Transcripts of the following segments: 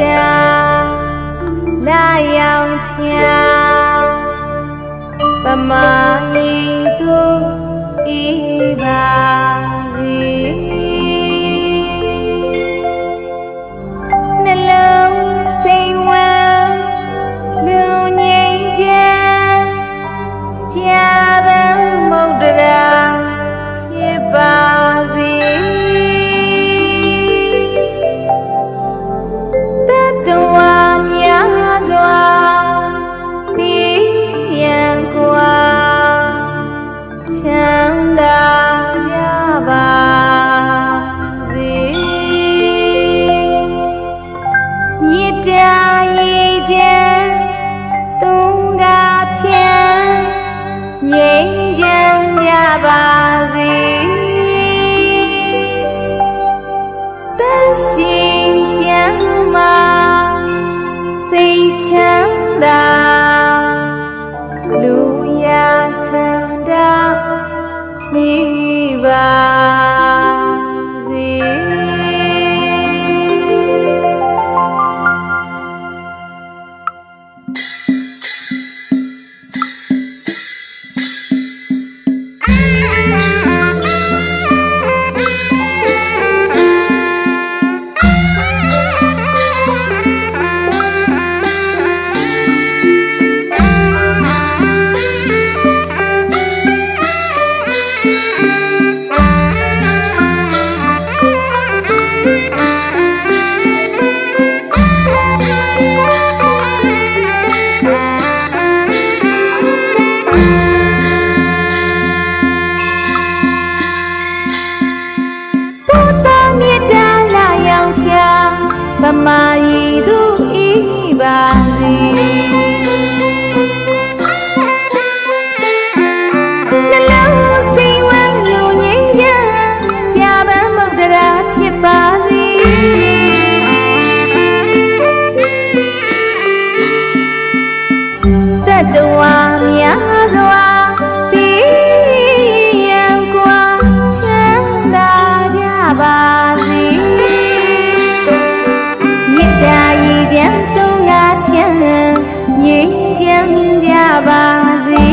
တာလာရောင်ဖျားပမာ ဆန္ဒမိပါ မာယီသူဤပါစီနှလုံးစိတ်ဝမ်းညူငြိမ်းရကြာပန်းမုတ်တရာဖြစ်ပါစီတတဝါများ ကြပါစေ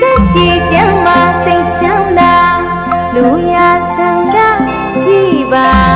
တရှိချမ်းမစိတ်ချမ်းသာလူရဆန္ဒပြပါ